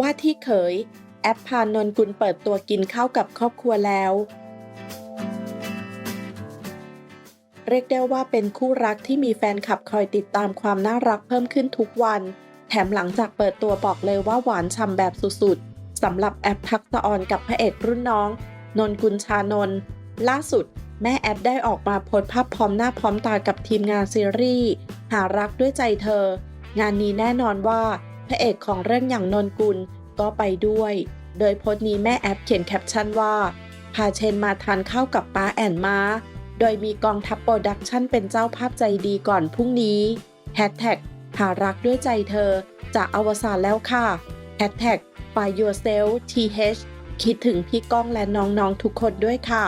ว่าที่เขย แอปพานนกุลเปิดตัวกินข้าวกับครอบครัวแล้ว เรียกได้ว่าเป็นคู่รักที่มีแฟนคลับคอยติดตามความน่ารักเพิ่มขึ้นทุกวัน แถมหลังจากเปิดตัวบอกเลยว่าหวานฉ่ำแบบสุดๆสำหรับแอปทักษะออนกับพระเอกรุ่นน้อง นนกุลชานนล่าสุด แม่แอปได้ออกมาโพสภาพพร้อมหน้าพร้อมตากับทีมงานซีรีส์หารักด้วยใจเธอ งานนี้แน่นอนว่าพระเอกของเรื่องอย่างนนกุลก็ไปด้วย โดยโพสต์นี้แม่แอปเขียนแคปชั่นว่าพาเชนมาทานข้าวกับป้าแอนมาโดยมีกองทัพโปรดักชั่นเป็นเจ้าภาพใจดีก่อนพรุ่งนี้แฮชแท็กหารักด้วยใจเธอจะอวสานแล้วค่ะแฮชแท็ก by yourself th คิดถึงพี่ก้องและน้องๆทุกคนด้วยค่ะ